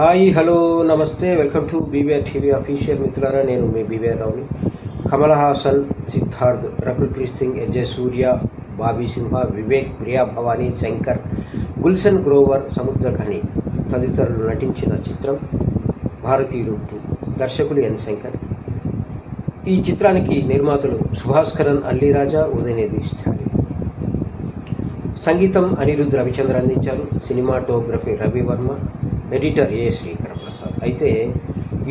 Hi hello నమస్తే. Welcome to BBR TV official మిత్రులారా నేను మీ బీబీఆర్ రావుని కమల్ హాసన్ సిద్ధార్థ్ రకుల్ ప్రీత్ సింగ్ అజయ్ సూర్య బాబీ సింహ వివేక్ ప్రియా భవానీ శంకర్ గుల్షన్ గ్రోవర్ సముద్రఖని తదితరులు నటించిన చిత్రం భారతీయుడు టూ దర్శకులు ఎన్ శంకర్. ఈ చిత్రానికి నిర్మాతలు సుభాస్కరన్ అల్లిరాజా ఉదయనిధి స్టాలిన్. సంగీతం అనిరుద్ధ్ రవిచంద్ర అందించారు. Cinematography Ravi Varma editor A Sreekar Prasad అయితే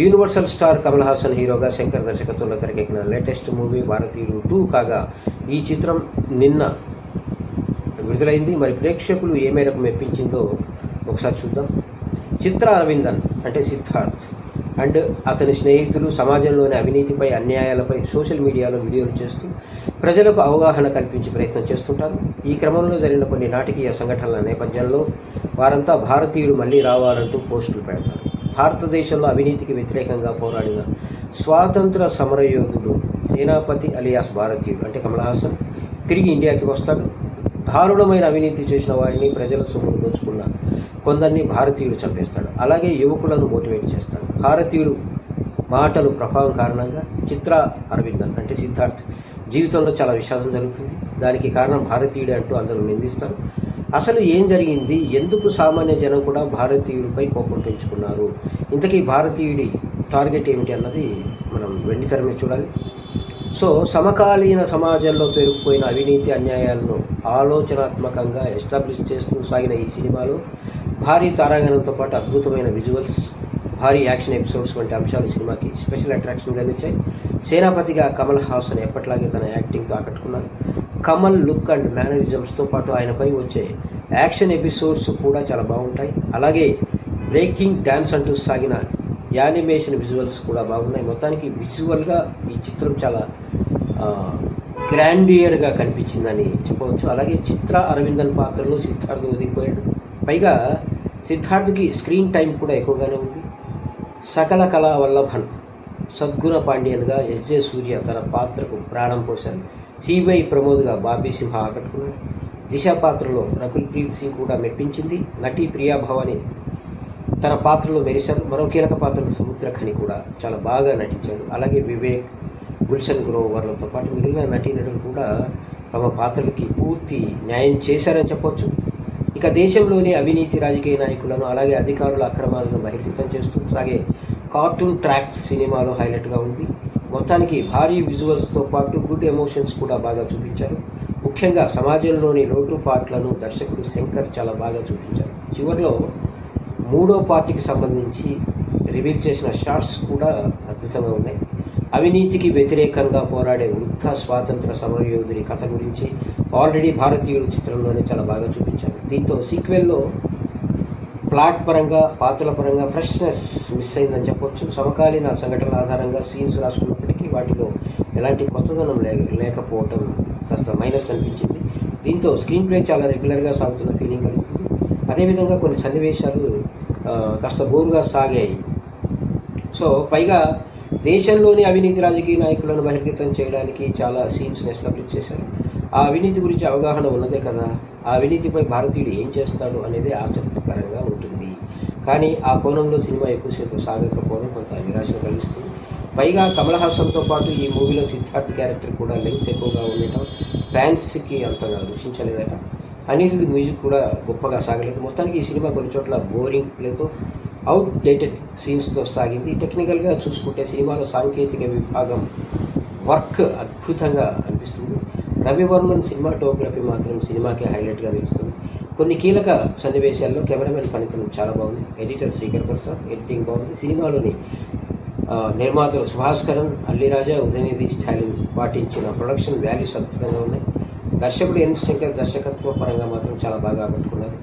యూనివర్సల్ స్టార్ కమల్ హాసన్ హీరోగా శంకర్ దర్శకత్వంలో తెరకెక్కిన లేటెస్ట్ మూవీ భారతీయుడు టూ కాగా ఈ చిత్రం నిన్న విడుదలైంది. మరి ప్రేక్షకులు ఏ మేరకు మెప్పించిందో ఒకసారి చూద్దాం. చిత్ర అరవిందన్ అంటే సిద్ధార్థ్. అండ్ అతని స్నేహితులు సమాజంలోని అవినీతిపై అన్యాయాలపై సోషల్ మీడియాలో వీడియోలు చేస్తూ ప్రజలకు అవగాహన కల్పించే ప్రయత్నం చేస్తుంటారు. ఈ క్రమంలో జరిగిన కొన్ని నాటకీయ సంఘటనల నేపథ్యంలో వారంతా భారతీయుడు మళ్ళీ రావాలంటూ పోస్టులు పెడతారు. భారతదేశంలో అవినీతికి వ్యతిరేకంగా పోరాడిన స్వాతంత్ర సమరయోధుడు సేనాపతి అలియాస్ భారతీయుడు అంటే కమల్ హాసన్ తిరిగి ఇండియాకి వస్తాడు. దారుణమైన అవినీతి చేసిన వారిని ప్రజల సొమ్మును దోచుకున్న కొందరిని భారతీయుడు చంపేస్తాడు. అలాగే యువకులను మోటివేట్ చేస్తాడు. భారతీయుడు మాటలు ప్రభావం కారణంగా చిత్ర అరవిందన్ అంటే సిద్ధార్థ్ జీవితంలో చాలా విషాదం జరుగుతుంది. దానికి కారణం భారతీయుడే అంటూ అందరూ నిందిస్తారు. అసలు ఏం జరిగింది? ఎందుకు సామాన్య జనం కూడా భారతీయుడిపై కోపం పెంచుకున్నారు? ఇంతకీ భారతీయుడి టార్గెట్ ఏమిటి అన్నది మనం వెండి మీద చూడాలి. సో సమకాలీన సమాజంలో పెరిగిపోయిన అవినీతి అన్యాయాలను ఆలోచనాత్మకంగా ఎస్టాబ్లిష్ చేస్తూ సాగిన ఈ సినిమాలో భారీ తారాగణంతో పాటు అద్భుతమైన విజువల్స్ భారీ యాక్షన్ ఎపిసోడ్స్ వంటి అంశాలు సినిమాకి స్పెషల్ అట్రాక్షన్గా నిలిచాయి సేనాపతిగా కమల్ హాసన్ ఎప్పట్లాగే తన యాక్టింగ్తో ఆకట్టుకున్నారు. కమల్ లుక్ అండ్ మేనరిజమ్స్తో పాటు ఆయనపై వచ్చే యాక్షన్ ఎపిసోడ్స్ కూడా చాలా బాగుంటాయి. అలాగే బ్రేకింగ్ డ్యాన్స్ అంటూ సాగిన యానిమేషన్ విజువల్స్ కూడా బాగున్నాయి. మొత్తానికి విజువల్గా ఈ చిత్రం చాలా గ్రాండియర్గా కనిపించిందని చెప్పవచ్చు. అలాగే చిత్ర అరవిందన్ పాత్రలో సిద్ధార్థ్ ఒదిగిపోయాడు పైగా సిద్ధార్థ్కి స్క్రీన్ టైం కూడా ఎక్కువగానే ఉంది. సకల కళా వల్లభన్ సద్గుణ పాండ్యన్గా ఎస్జే సూర్య తన పాత్రకు ప్రాణం పోశారు. సిబిఐ ప్రమోద్గా బాబీ సింహ ఆకట్టుకున్నాడు. దిశ పాత్రలో రకుల్ ప్రీత్ సింగ్ కూడా మెప్పించింది. నటి ప్రియా భవాని తన పాత్రలో మెరిశారు మరో కీలక పాత్రలో సముద్రఖని కూడా చాలా బాగా నటించాడు. అలాగే వివేక్ గుల్షన్ గ్రోవర్లతో పాటు మిగిలిన నటీనటులు కూడా తమ పాత్రలకి పూర్తి న్యాయం చేశారని చెప్పొచ్చు. ఇక దేశంలోని అవినీతి రాజకీయ నాయకులను అలాగే అధికారుల అక్రమాలను బహిర్గతం చేస్తూ అలాగే కార్టూన్ ట్రాక్ సినిమాలో హైలైట్గా ఉంది. మొత్తానికి భారీ విజువల్స్తో పాటు గుడ్ ఎమోషన్స్ కూడా బాగా చూపించారు. ముఖ్యంగా సమాజంలోని లోటుపాట్లను దర్శకుడు శంకర్ చాలా బాగా చూపించారు. చివరిలో మూడో పార్టీకి సంబంధించి రివీల్ చేసిన షార్ట్స్ కూడా అద్భుతంగా ఉన్నాయి. అవినీతికి వ్యతిరేకంగా పోరాడే వృద్ధ స్వాతంత్ర సమరయోధుడి కథ గురించి ఆల్రెడీ భారతీయుడు చిత్రంలోనే చాలా బాగా చూపించారు. దీంతో సీక్వెల్లో ప్లాట్ పరంగా పాత్రల పరంగా ఫ్రెష్నెస్ మిస్ అయిందని చెప్పొచ్చు. సమకాలీన సంఘటనల ఆధారంగా సీన్స్ రాసుకున్నప్పటికీ వాటిలో ఎలాంటి కొత్తదనం లే లేకపోవటం కాస్త మైనస్ అనిపించింది. దీంతో స్క్రీన్ ప్లే చాలా రెగ్యులర్గా సాగుతున్న ఫీలింగ్ కలుగుతుంది. అదేవిధంగా కొన్ని సన్నివేశాలు కాస్త బోరుగా సాగాయి. సో పైగా దేశంలోని అవినీతి రాజకీయ నాయకులను బహిర్గతం చేయడానికి చాలా సీన్స్ని ఎస్టాబ్లిష్ చేశారు. ఆ అవినీతి గురించి అవగాహన ఉన్నదే కదా ఆ అవినీతిపై భారతీయుడు ఏం చేస్తాడు అనేది ఆసక్తికరంగా ఉంటుంది. కానీ ఆ కోణంలో సినిమా ఎక్కువసేపు సాగకపోవడం కొంత నిరాశ కలిగిస్తుంది. పైగా కమల్ హాసన్తో పాటు ఈ మూవీలో సిద్ధార్థ్ క్యారెక్టర్ కూడా లెంగ్త్ ఎక్కువగా ఉండటం ఫ్యాన్స్కి అంతగా రుచించలేదట. అనిరుద్ధ్ మ్యూజిక్ కూడా గొప్పగా సాగలేదు. మొత్తానికి ఈ సినిమా కొన్ని చోట్ల బోరింగ్ ప్లేతో అవుట్ డేటెడ్ సీన్స్తో సాగింది. టెక్నికల్గా చూసుకుంటే సినిమాలో సాంకేతిక విభాగం వర్క్ అద్భుతంగా అనిపిస్తుంది. రవివర్మన్ సినిమాటోగ్రఫీ మాత్రం సినిమాకి హైలైట్గా నిలుస్తుంది. కొన్ని కీలక సన్నివేశాల్లో కెమెరామెన్ పనితనం చాలా బాగుంది. ఎడిటర్ శ్రీకర్ ప్రసాద్ ఎడిటింగ్ బాగుంది. సినిమాలోని నిర్మాతలు సుభాస్కరన్ అల్లిరాజా ఉదయనిధి స్టాలిన్ పాటించిన ప్రొడక్షన్ వాల్యూస్ అద్భుతంగా ఉన్నాయి. దర్శకుడు ఎన్ శంకర్ దర్శకత్వ పరంగా మాత్రం చాలా బాగా ఆకట్టుకున్నారు.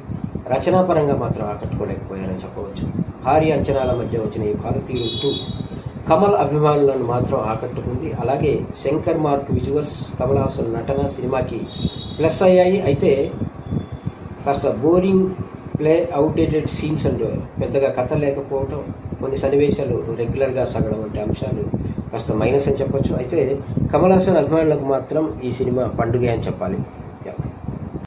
రచనా పరంగా మాత్రం ఆకట్టుకోలేకపోయారని చెప్పవచ్చు. భారీ అంచనాల మధ్య వచ్చిన ఈ భారతీయుడు టూ కమల్ అభిమానులను మాత్రం ఆకట్టుకుంది. అలాగే శంకర్ మార్క్ విజువల్స్ కమల్ హాసన్ నటన సినిమాకి ప్లస్ అయ్యాయి. అయితే కాస్త boring play outdated scenes and పెద్దగా కథ లేకపోవటం కొన్ని సన్నివేశాలు రెగ్యులర్గా సాగడం వంటి అంశాలు కాస్త మైనస్ అని చెప్పొచ్చు. అయితే కమల్ హాసన్ అభిమానులకు మాత్రం ఈ సినిమా పండుగ అని చెప్పాలి.